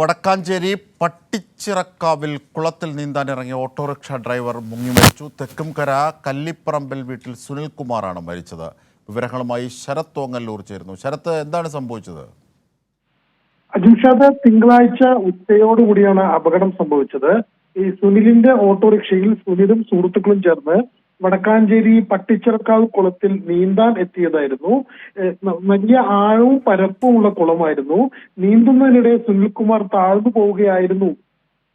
വടക്കാഞ്ചേരി പട്ടിച്ചിറക്കാവിൽ കുളത്തിൽ നീന്താൻ autorickshaw driver മുങ്ങി മരിച്ചു. തെക്കുംകര കല്ലിപ്പറമ്പിൽ വീട്ടിൽ സുനിൽകുമാറാണ് മരിച്ചത്. വിവരങ്ങളുമായി ശരത് തോങ്ങല്ലൂർ ചേരുന്നു. ശരത്ത് എന്താണ് സംഭവിച്ചത്? അജിംഷാദ് തിങ്കളാഴ്ച ഉച്ചയോടുകൂടിയാണ് അപകടം സംഭവിച്ചത്. ഈ സുനിലിന്റെ ഓട്ടോറിക്ഷയിൽ സുനിലും സുഹൃത്തുക്കളും ചേർന്ന് വടക്കാഞ്ചേരി പട്ടിച്ചിറക്കാവ് കുളത്തിൽ നീന്താൻ എത്തിയതായിരുന്നു. വലിയ ആഴവും പരപ്പുമുള്ള കുളമായിരുന്നു. നീന്തുന്നതിനിടെ സുനിൽകുമാർ താഴ്ന്നു പോവുകയായിരുന്നു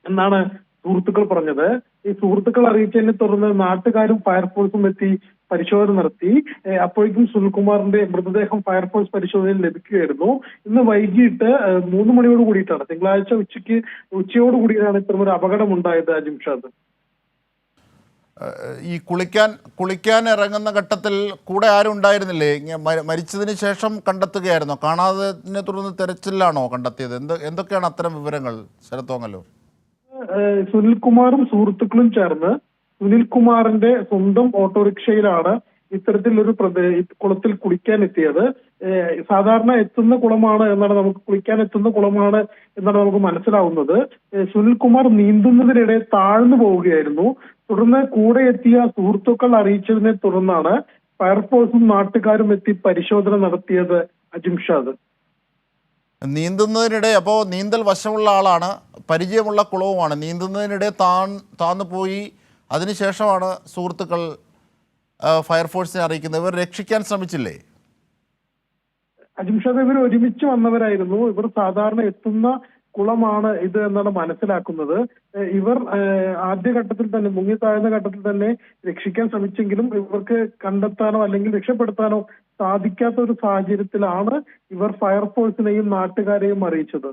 എന്നാണ് സുഹൃത്തുക്കൾ പറഞ്ഞത്. ഈ സുഹൃത്തുക്കൾ അറിയിച്ചതിനെ തുടർന്ന് നാട്ടുകാരും ഫയർഫോഴ്സും എത്തി പരിശോധന നടത്തി. അപ്പോഴേക്കും സുനിൽകുമാറിന്റെ മൃതദേഹം ഫയർഫോഴ്സ് പരിശോധനയിൽ ലഭിക്കുകയായിരുന്നു. ഇന്ന് വൈകിട്ട് മൂന്ന് മണിയോട് കൂടിയിട്ടാണ്. തിങ്കളാഴ്ച ഉച്ചയ്ക്ക് ഉച്ചയോട് കൂടിയാണ് ഇത്തരമൊരു അപകടം ഉണ്ടായത് അജിംഷാദ് ഈ കുളിക്കാൻ കുളിക്കാൻ ഇറങ്ങുന്ന ഘട്ടത്തിൽ കൂടെ ആരും ഉണ്ടായിരുന്നില്ലേ? മരിച്ചതിന് ശേഷം കണ്ടെത്തുകയായിരുന്നോ? കാണാതെ തുടർന്ന് തെരച്ചിലാണോ കണ്ടെത്തിയത്? എന്ത് എന്തൊക്കെയാണ് അത്തരം വിവരങ്ങൾ ശരത് തോങ്ങല്ലൂർ ഏഹ് സുനിൽകുമാറും സുഹൃത്തുക്കളും ചേർന്ന് സുനിൽകുമാറിന്റെ സ്വന്തം ഓട്ടോറിക്ഷയിലാണ് ഇത്തരത്തിലൊരു കുളത്തിൽ കുളിക്കാൻ എത്തിയത് സാധാരണ എത്തുന്ന കുളമാണ് എന്നാണ് നമുക്ക് കുളിക്കാൻ എത്തുന്ന കുളമാണ് എന്നാണ് നമുക്ക് മനസ്സിലാവുന്നത്. സുനിൽകുമാർ നീന്തുന്നതിനിടെ താഴ്ന്നു പോവുകയായിരുന്നു. തുടർന്ന് കൂടെ എത്തിയ സുഹൃത്തുക്കൾ അറിയിച്ചതിനെ തുടർന്നാണ് ഫയർഫോഴ്സും നാട്ടുകാരും എത്തി പരിശോധന നടത്തിയത് അജിംഷാദ് നീന്തുന്നതിനിടെ അപ്പോൾ നീന്തൽ വശമുള്ള ആളാണ് പരിചയമുള്ള കുളവുമാണ്. നീന്തുന്നതിനിടെ താൻ താന്നു പോയി. അതിനുശേഷമാണ് സുഹൃത്തുക്കൾ ഫയർഫോഴ്സിനെ അറിയിക്കുന്നത് ഇവർ രക്ഷിക്കാൻ ശ്രമിച്ചില്ലേ? അജിംഷാദ് ഇവർ ഒരുമിച്ച് വന്നവരായിരുന്നു. ഇവർ സാധാരണ എത്തുന്ന കുളമാണ് ഇത് എന്നാണ് മനസ്സിലാക്കുന്നത്. ഇവർ ആദ്യഘട്ടത്തിൽ തന്നെ മുങ്ങി താഴ്ന്ന ഘട്ടത്തിൽ തന്നെ രക്ഷിക്കാൻ ശ്രമിച്ചെങ്കിലും ഇവർക്ക് കണ്ടെത്താനോ അല്ലെങ്കിൽ രക്ഷപ്പെടുത്താനോ സാധിക്കാത്ത ഒരു സാഹചര്യത്തിലാണ് ഇവർ ഫയർഫോഴ്സിനെയും നാട്ടുകാരെയും അറിയിച്ചത്.